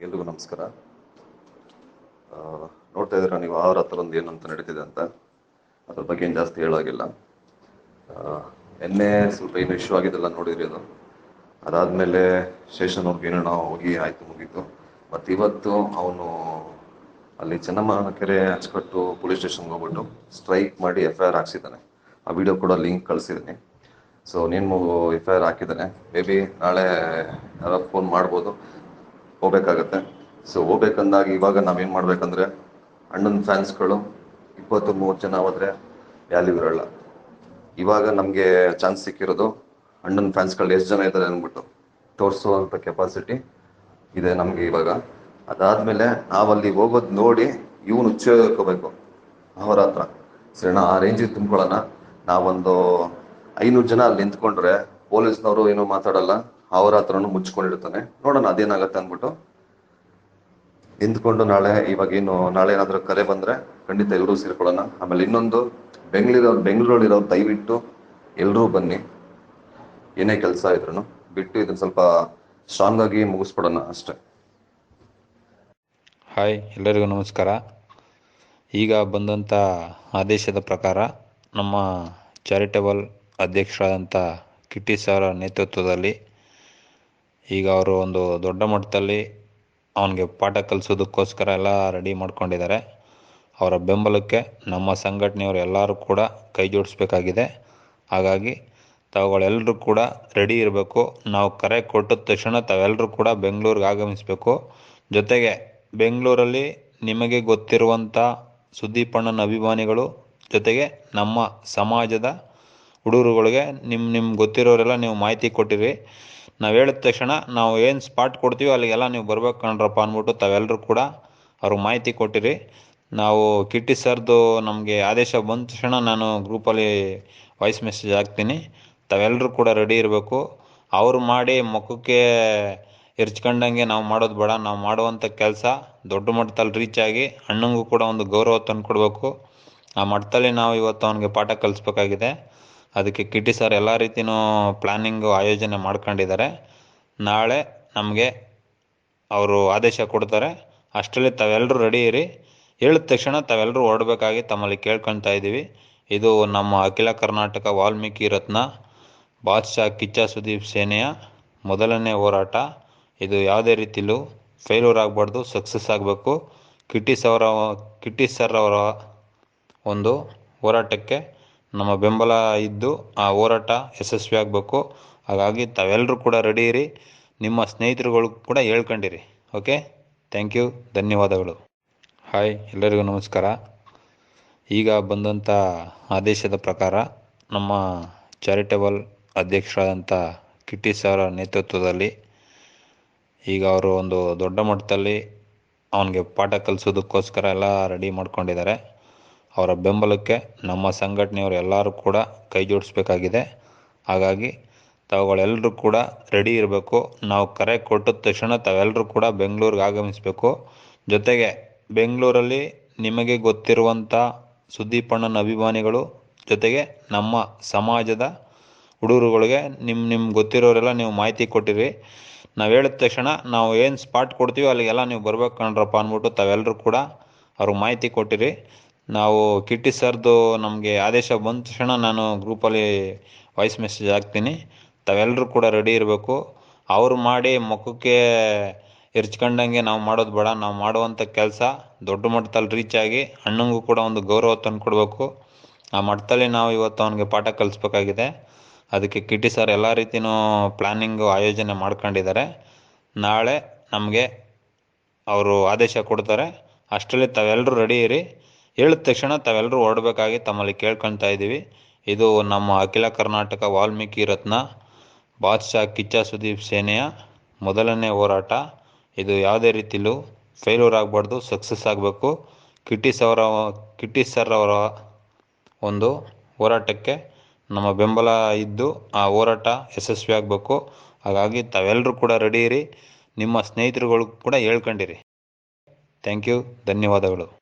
ಎಲ್ರಿಗೂ ನಮಸ್ಕಾರ. ಆ, ನೋಡ್ತಾ ಇದ್ದೀರಾ ನೀವು ಆಹಾರ ಹತ್ರ ಒಂದು ಏನಂತ ನಡೀತಿದೆ ಅಂತ. ಅದ್ರ ಬಗ್ಗೆ ಏನು ಜಾಸ್ತಿ ಹೇಳಾಗಿಲ್ಲ ಆ, ನಿನ್ನೆ ಸ್ವಲ್ಪ ಏನು ಇಶ್ಯೂ ಆಗಿದ್ದೆಲ್ಲ ನೋಡಿದ್ರಿ ಅದು. ಅದಾದಮೇಲೆ ಶೇಷನ್ ಏನೋ ನಾವು ಹೋಗಿ ಆಯಿತು ಮುಗೀತು. ಮತ್ತು ಇವತ್ತು ಅವನು ಅಲ್ಲಿ ಚೆನ್ನಮ್ಮ ಕೆರೆ ಅಚ್ಚುಕಟ್ಟು ಪೊಲೀಸ್ ಸ್ಟೇಷನ್ಗೆ ಹೋಗ್ಬಿಟ್ಟು ಸ್ಟ್ರೈಕ್ ಮಾಡಿ ಎಫ್ ಐ ಆರ್ ಹಾಕ್ಸಿದ್ದಾನೆ. ಆ ವಿಡಿಯೋ ಕೂಡ ಲಿಂಕ್ ಕಳಿಸಿದ್ದೀನಿ. ಸೊ ನೀನು ಎಫ್ ಐ ಆರ್ ಹಾಕಿದ್ದಾನೆ. ಮೇ ಬಿ ನಾಳೆ ಯಾರೋ ಫೋನ್ ಮಾಡ್ಬೋದು. ಹೋಗ್ಬೇಕಾಗತ್ತೆ. ಸೊ ಹೋಗ್ಬೇಕಂದಾಗ ಇವಾಗ ನಾವೇನು ಮಾಡಬೇಕಂದ್ರೆ, ಅಣ್ಣನ ಫ್ಯಾನ್ಸ್ಗಳು ಇಪ್ಪತ್ತು ಮೂವತ್ತು ಜನ ಹೋದರೆ ವ್ಯಾಲ್ಯೂ ಇರೋಲ್ಲ. ಇವಾಗ ನಮಗೆ ಚಾನ್ಸ್ ಸಿಕ್ಕಿರೋದು ಅಣ್ಣನ ಫ್ಯಾನ್ಸ್ಗಳು ಎಷ್ಟು ಜನ ಇದ್ದಾರೆ ಅಂದ್ಬಿಟ್ಟು ತೋರಿಸುವಂಥ ಕೆಪಾಸಿಟಿ ಇದೆ ನಮಗೆ ಇವಾಗ. ಅದಾದಮೇಲೆ ನಾವಲ್ಲಿ ಹೋಗೋದು ನೋಡಿ ಇವನು ಉಚ್ಚೋಬೇಕು ಅವರ ಹತ್ರ. ಸರಿನಾ ಆ ರೇಂಜಿಗೆ ತುಂಬ್ಕೊಳ್ಳೋಣ. ನಾವೊಂದು ಐನೂರು ಜನ ಅಲ್ಲಿ ನಿಂತ್ಕೊಂಡ್ರೆ ಪೊಲೀಸ್ನವರು ಏನೂ ಮಾತಾಡಲ್ಲ. ಅವರ ಹತ್ರನೂ ಮುಚ್ಕೊಂಡಿರ್ತಾನೆ. ನೋಡೋಣ, ಅದೇನಾಗತ್ತೆ ಅಂದ್ಬಿಟ್ಟು. ನಿಂತ್ಕೊಂಡು ನಾಳೆ ಇವಾಗೇನು ನಾಳೆ ಏನಾದರೂ ಕರೆ ಬಂದರೆ ಖಂಡಿತ ಎಲ್ಲರೂ ಸೇರ್ಕೊಳ್ಳೋಣ. ಆಮೇಲೆ ಇನ್ನೊಂದು, ಬೆಂಗಳೂರು, ಬೆಂಗಳೂರಲ್ಲಿರೋ ದಯವಿಟ್ಟು ಎಲ್ಲರೂ ಬನ್ನಿ. ಏನೇ ಕೆಲಸ ಇದ್ರು ಬಿಟ್ಟು ಇದನ್ನ ಸ್ವಲ್ಪ ಸ್ಟ್ರಾಂಗ್ ಆಗಿ ಮುಗಿಸ್ಬಿಡೋಣ ಅಷ್ಟೇ. ಹಾಯ್, ಎಲ್ಲರಿಗೂ ನಮಸ್ಕಾರ. ಈಗ ಬಂದಂಥ ಆದೇಶದ ಪ್ರಕಾರ ನಮ್ಮ ಚಾರಿಟಬಲ್ ಅಧ್ಯಕ್ಷರಾದಂಥ ಕಿಟ್ಟಿ ಸರ್ ನೇತೃತ್ವದಲ್ಲಿ ಈಗ ಅವರು ಒಂದು ದೊಡ್ಡ ಮಟ್ಟದಲ್ಲಿ ಅವನಿಗೆ ಪಾಠ ಕಲಿಸೋದಕ್ಕೋಸ್ಕರ ಎಲ್ಲ ರೆಡಿ ಮಾಡ್ಕೊಂಡಿದ್ದಾರೆ. ಅವರ ಬೆಂಬಲಕ್ಕೆ ನಮ್ಮ ಸಂಘಟನೆಯವರು ಎಲ್ಲರೂ ಕೂಡ ಕೈ ಜೋಡಿಸ್ಬೇಕಾಗಿದೆ. ಹಾಗಾಗಿ ತಾವುಗಳೆಲ್ಲರೂ ಕೂಡ ರೆಡಿ ಇರಬೇಕು. ನಾವು ಕರೆ ಕೊಟ್ಟಿದ ತಕ್ಷಣ ತಾವೆಲ್ಲರೂ ಕೂಡ ಬೆಂಗಳೂರಿಗೆ ಆಗಮಿಸಬೇಕು. ಜೊತೆಗೆ ಬೆಂಗಳೂರಲ್ಲಿ ನಿಮಗೆ ಗೊತ್ತಿರುವಂಥ ಸುದೀಪಣ್ಣನ ಅಭಿಮಾನಿಗಳು, ಜೊತೆಗೆ ನಮ್ಮ ಸಮಾಜದ ಹುಡುಗರುಗಳಿಗೆ ನಿಮ್ಮ ನಿಮ್ಗೆ ಗೊತ್ತಿರೋರೆಲ್ಲ ನೀವು ಮಾಹಿತಿ ಕೊಟ್ಟಿರಿ. ನಾವು ಹೇಳಿದ ತಕ್ಷಣ ನಾವು ಏನು ಸ್ಪಾಟ್ ಕೊಡ್ತೀವೋ ಅಲ್ಲಿಗೆಲ್ಲ ನೀವು ಬರ್ಬೇಕು ಕಣ್ರಪ್ಪ ಅಂದ್ಬಿಟ್ಟು ತಾವೆಲ್ಲರೂ ಕೂಡ ಅವ್ರಿಗೆ ಮಾಹಿತಿ ಕೊಟ್ಟಿರಿ. ನಾವು ಕಿಟ್ಟಿ ಸರ್ದು ನಮಗೆ ಆದೇಶ ಬಂದ ತಕ್ಷಣ ನಾನು ಗ್ರೂಪಲ್ಲಿ ವಾಯ್ಸ್ ಮೆಸೇಜ್ ಹಾಕ್ತೀನಿ. ತಾವೆಲ್ಲರೂ ಕೂಡ ರೆಡಿ ಇರಬೇಕು. ಅವರು ಮಾಡಿ ಮುಖಕ್ಕೆ ಎರ್ಚ್ಕೊಂಡಂಗೆ ನಾವು ಮಾಡೋದು ಬೇಡ. ನಾವು ಮಾಡುವಂಥ ಕೆಲಸ ದೊಡ್ಡ ಮಟ್ಟದಲ್ಲಿ ರೀಚ್ ಆಗಿ ಅಣ್ಣಂಗೂ ಕೂಡ ಒಂದು ಗೌರವ ತಂದುಕೊಡ್ಬೇಕು. ಆ ಮಟ್ಟದಲ್ಲಿ ನಾವು ಇವತ್ತು ಅವನಿಗೆ ಪಾಠ ಕಲಿಸ್ಬೇಕಾಗಿದೆ. ಅದಕ್ಕೆ ಕಿಟಿ ಸರ್ ಎಲ್ಲ ರೀತಿಯೂ ಪ್ಲ್ಯಾನಿಂಗು ಆಯೋಜನೆ ಮಾಡ್ಕೊಂಡಿದ್ದಾರೆ. ನಾಳೆ ನಮಗೆ ಅವರು ಆದೇಶ ಕೊಡ್ತಾರೆ. ಅಷ್ಟರಲ್ಲಿ ತಾವೆಲ್ಲರೂ ರೆಡಿ ಇರಿ. ಹೇಳಿದ ತಕ್ಷಣ ತಾವೆಲ್ಲರೂ ಹೊರಡಬೇಕಾಗಿ ತಮ್ಮಲ್ಲಿ ಕೇಳ್ಕೊಳ್ತಾ ಇದ್ದೀವಿ. ಇದು ನಮ್ಮ ಅಖಿಲ ಕರ್ನಾಟಕ ವಾಲ್ಮೀಕಿ ರತ್ನ ಬಾದ್ಶಾ ಕಿಚ್ಚ ಸುದೀಪ್ ಸೇನೆಯ ಮೊದಲನೇ ಹೋರಾಟ. ಇದು ಯಾವುದೇ ರೀತಿಲೂ ಫೇಲ್ಯೂರ್ ಆಗಬಾರ್ದು ಸಕ್ಸಸ್ ಆಗಬೇಕು. ಕಿಟ್ಟಿಸ್ ಅವರ ಕಿಟ್ಟಿ ಸರ್ ಅವರ ಒಂದು ಹೋರಾಟಕ್ಕೆ ನಮ್ಮ ಬೆಂಬಲ ಇದ್ದು ಆ ಹೋರಾಟ ಯಶಸ್ವಿ ಆಗಬೇಕು. ಹಾಗಾಗಿ ತಾವೆಲ್ಲರೂ ಕೂಡ ರೆಡಿ ಇರಿ. ನಿಮ್ಮ ಸ್ನೇಹಿತರುಗಳು ಕೂಡ ಹೇಳ್ಕೊಂಡಿರಿ. ಓಕೆ ಥ್ಯಾಂಕ್ ಯು ಧನ್ಯವಾದಗಳು. ಹಾಯ್ ಎಲ್ಲರಿಗೂ ನಮಸ್ಕಾರ. ಈಗ ಬಂದಂಥ ಆದೇಶದ ಪ್ರಕಾರ ನಮ್ಮ ಚಾರಿಟೇಬಲ್ ಅಧ್ಯಕ್ಷರಾದಂಥ ಕಿಟ್ಟಿ ಸರ್ ನೇತೃತ್ವದಲ್ಲಿ ಈಗ ಅವರು ಒಂದು ದೊಡ್ಡ ಮಟ್ಟದಲ್ಲಿ ಅವನಿಗೆ ಪಾಠ ಕಲಿಸೋದಕ್ಕೋಸ್ಕರ ಎಲ್ಲ ರೆಡಿ ಮಾಡ್ಕೊಂಡಿದ್ದಾರೆ. ಅವರ ಬೆಂಬಲಕ್ಕೆ ನಮ್ಮ ಸಂಘಟನೆಯವರು ಎಲ್ಲರೂ ಕೂಡ ಕೈ ಜೋಡಿಸ್ಬೇಕಾಗಿದೆ. ಹಾಗಾಗಿ ತಾವುಗಳೆಲ್ಲರೂ ಕೂಡ ರೆಡಿ ಇರಬೇಕು. ನಾವು ಕರೆ ಕೊಟ್ಟಿದ ತಕ್ಷಣ ತಾವೆಲ್ಲರೂ ಕೂಡ ಬೆಂಗಳೂರಿಗೆ ಆಗಮಿಸಬೇಕು. ಜೊತೆಗೆ ಬೆಂಗಳೂರಲ್ಲಿ ನಿಮಗೆ ಗೊತ್ತಿರುವಂಥ ಸುದೀಪಣ್ಣನ ಅಭಿಮಾನಿಗಳು, ಜೊತೆಗೆ ನಮ್ಮ ಸಮಾಜದ ಹುಡುಗರುಗಳಿಗೆ ನಿಮ್ಮ ನಿಮ್ಗೆ ಗೊತ್ತಿರೋರೆಲ್ಲ ನೀವು ಮಾಹಿತಿ ಕೊಟ್ಟಿರಿ. ನಾವು ಹೇಳಿದ ತಕ್ಷಣ ನಾವು ಏನು ಸ್ಪಾಟ್ ಕೊಡ್ತೀವಿ ಅಲ್ಲಿಗೆಲ್ಲ ನೀವು ಬರ್ಬೇಕು ಕಣ್ರಪ್ಪ ಅಂದ್ಬಿಟ್ಟು ತಾವೆಲ್ಲರೂ ಕೂಡ ಅವ್ರಿಗೆ ಮಾಹಿತಿ ಕೊಟ್ಟಿರಿ. ನಾವು ಕಿಟ್ಟಿ ಸರ್ದು ನಮಗೆ ಆದೇಶ ಬಂದ ತಕ್ಷಣ ನಾನು ಗ್ರೂಪಲ್ಲಿ ವಾಯ್ಸ್ ಮೆಸೇಜ್ ಹಾಕ್ತೀನಿ. ತಾವೆಲ್ಲರೂ ಕೂಡ ರೆಡಿ ಇರಬೇಕು. ಅವರು ಮಾಡಿ ಮುಖಕ್ಕೆ ಎರ್ಚ್ಕೊಂಡಂಗೆ ನಾವು ಮಾಡೋದು ಬೇಡ. ನಾವು ಮಾಡುವಂಥ ಕೆಲಸ ದೊಡ್ಡ ಮಟ್ಟದಲ್ಲಿ ರೀಚ್ ಆಗಿ ಅಣ್ಣಂಗೂ ಕೂಡ ಒಂದು ಗೌರವ ತಂದುಕೊಡ್ಬೇಕು ಆ ಮಟ್ಟದಲ್ಲಿ ನಾವು ಇವತ್ತು ಅವನಿಗೆ ಪಾಠ ಕಲಿಸ್ಬೇಕಾಗಿದೆ. ಅದಕ್ಕೆ ಕಿಟ್ಟಿ ಸರ್ ಎಲ್ಲ ರೀತಿಯೂ ಪ್ಲ್ಯಾನಿಂಗು ಆಯೋಜನೆ ಮಾಡ್ಕೊಂಡಿದ್ದಾರೆ. ನಾಳೆ ನಮಗೆ ಅವರು ಆದೇಶ ಕೊಡ್ತಾರೆ. ಅಷ್ಟರಲ್ಲಿ ತಾವೆಲ್ಲರೂ ರೆಡಿ ಇರಿ. ಹೇಳಿದ ತಕ್ಷಣ ತಾವೆಲ್ಲರೂ ಹೊರಡಬೇಕಾಗಿ ತಮ್ಮಲ್ಲಿ ಕೇಳ್ಕೊಳ್ತಾ ಇದ್ದೀವಿ. ಇದು ನಮ್ಮ ಅಖಿಲ ಕರ್ನಾಟಕ ವಾಲ್ಮೀಕಿ ರತ್ನ ಬಾದ್ಶಾ ಕಿಚ್ಚ ಸುದೀಪ್ ಸೇನೆಯ ಮೊದಲನೇ ಹೋರಾಟ. ಇದು ಯಾವುದೇ ರೀತಿಲೂ ಫೇಲ್ಯೂರ್ ಆಗಬಾರ್ದು ಸಕ್ಸಸ್ ಆಗಬೇಕು. ಕಿಟ್ಟಿಸ್ ಅವರ ಕಿಟ್ಟಿ ಸರ್ ಅವರ ಒಂದು ಹೋರಾಟಕ್ಕೆ ನಮ್ಮ ಬೆಂಬಲ ಇದ್ದು ಆ ಹೋರಾಟ ಯಶಸ್ವಿ ಆಗಬೇಕು. ಹಾಗಾಗಿ ತಾವೆಲ್ಲರೂ ಕೂಡ ರೆಡಿ ಇರಿ. ನಿಮ್ಮ ಸ್ನೇಹಿತರುಗಳು ಕೂಡ ಹೇಳ್ಕೊಂಡಿರಿ. ಥ್ಯಾಂಕ್ ಯು ಧನ್ಯವಾದಗಳು.